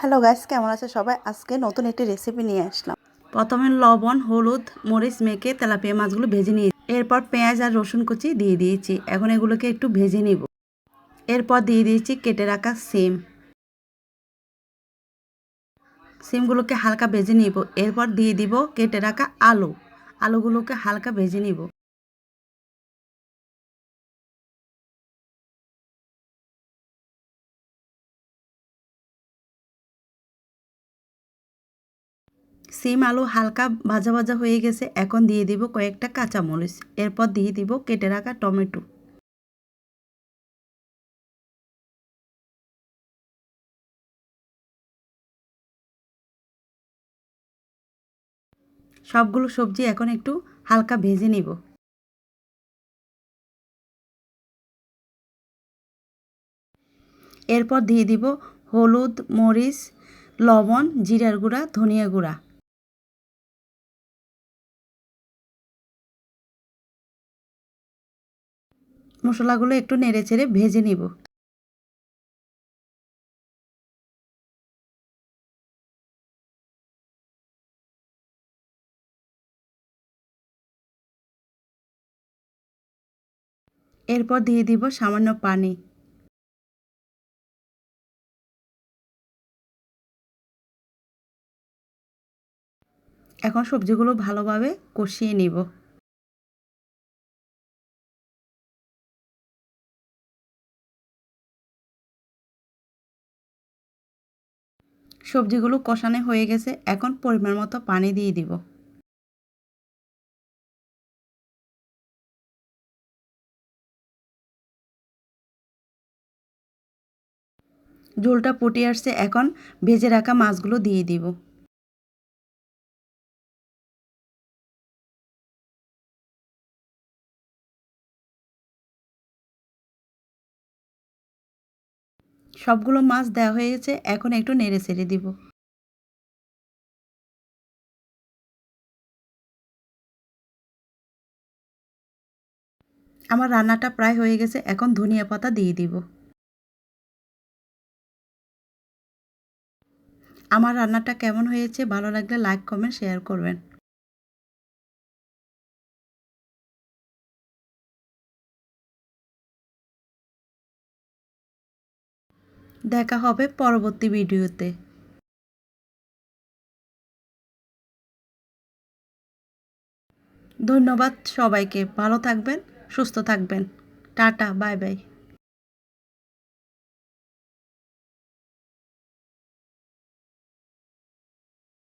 Hello guys কেমন আছে সবাই? আজকে নতুন একটি রেসিপি নিয়ে আসলাম। প্রথমে লবণ, হলুদ, মরিচ মেখে তেলাপিয়া মাছগুলো ভেজে নিয়ে এরপর পেঁয়াজ আর রসুন কুচি দিয়ে দিয়েছি। এখন এগুলোকে একটু ভেজে নিব। এরপর দিয়ে দিয়েছি কেটে রাখা সিম। সিমগুলোকে হালকা ভেজে নিব। এরপর দিয়ে দিব কেটে রাখা আলু। আলুগুলোকে হালকা ভেজে নিব। সিম আলু হালকা ভাজা ভাজা হয়ে গেছে, এখন দিয়ে দিব কয়েকটা কাঁচামরিচ। এরপর দিয়ে দিব কেটে রাখা টমেটো। সবগুলো সবজি এখন একটু হালকা ভেজে নিব। এরপর দিয়ে দিব হলুদ, মরিচ, লবণ, জিরার গুঁড়া, ধনিয়া গুঁড়া। মশলাগুলো একটু নেড়ে চেড়ে ভেজে নিব। এরপর দিয়ে দিব সামান্য পানি। এখন সবজিগুলো ভালোভাবে কষিয়ে নিব। সবজিগুলো কষানো হয়ে গেছে, এখন পরিমাণ মতো পানি দিয়ে দিব। ঝোলটা ফুটে আসছে, এখন ভেজে রাখা মাছগুলো দিয়ে দিব। সবগুলো মাছ দেওয়া হয়ে গেছে, এখন একটু নেড়ে ছেড়ে দিব। আমার রান্নাটা প্রায় হয়ে গেছে, এখন ধনিয়া পাতা দিয়ে দিব। আমার রান্নাটা কেমন হয়েছে, ভালো লাগলে লাইক, কমেন্ট, শেয়ার করবেন। দেখা হবে পরবর্তী ভিডিওতে। ধন্যবাদ সবাইকে। ভালো থাকবেন সুস্থ থাকবেন। Tata bye bye.